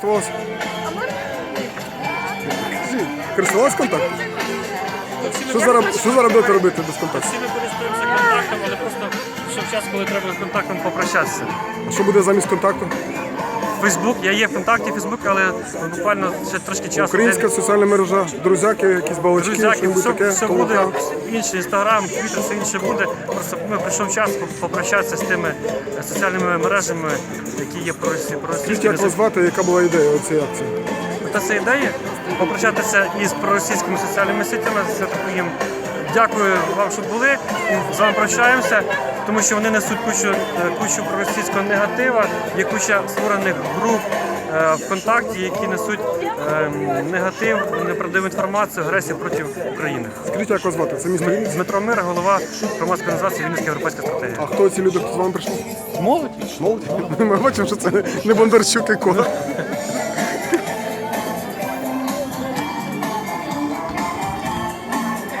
Користувалась? Користувалась контакт? Що зараз, що зараз будете робити без контакту? Всі ми користуємося контактом, але просто щоб час, коли треба з контактом попрощатися. А що буде замість контакту? Фейсбук, я є в контакті Фейсбук, але буквально ще трошки часу. Українська соціальна мережа, друзяки, якісь балачки, Друзяки, все, таке, все буде, толока. інше, інстаграм, твіттер, все інше буде. Просто ми прийшов час попрощатися з тими е, соціальними мережами, які є про Скажіть, як вас звати, яка була ідея цієї акції? Та це ідея попрощатися із проросійськими соціальними сетями. Це таку їм дякую вам, що були. З вами прощаємося, тому що вони несуть кучу, е, кучу проросійського негатива, є куча створених груп. е, ВКонтакті, які несуть е, негатив, неправдиву інформацію, агресію проти України. Скажіть, як вас звати? Це місто Вінниця? Дмитро Мира, голова громадської організації Вінницька європейська стратегія. А хто ці люди, хто з вами прийшли? Молодь? Молодь? Ми бачимо, що це не Бондарчук і Кола.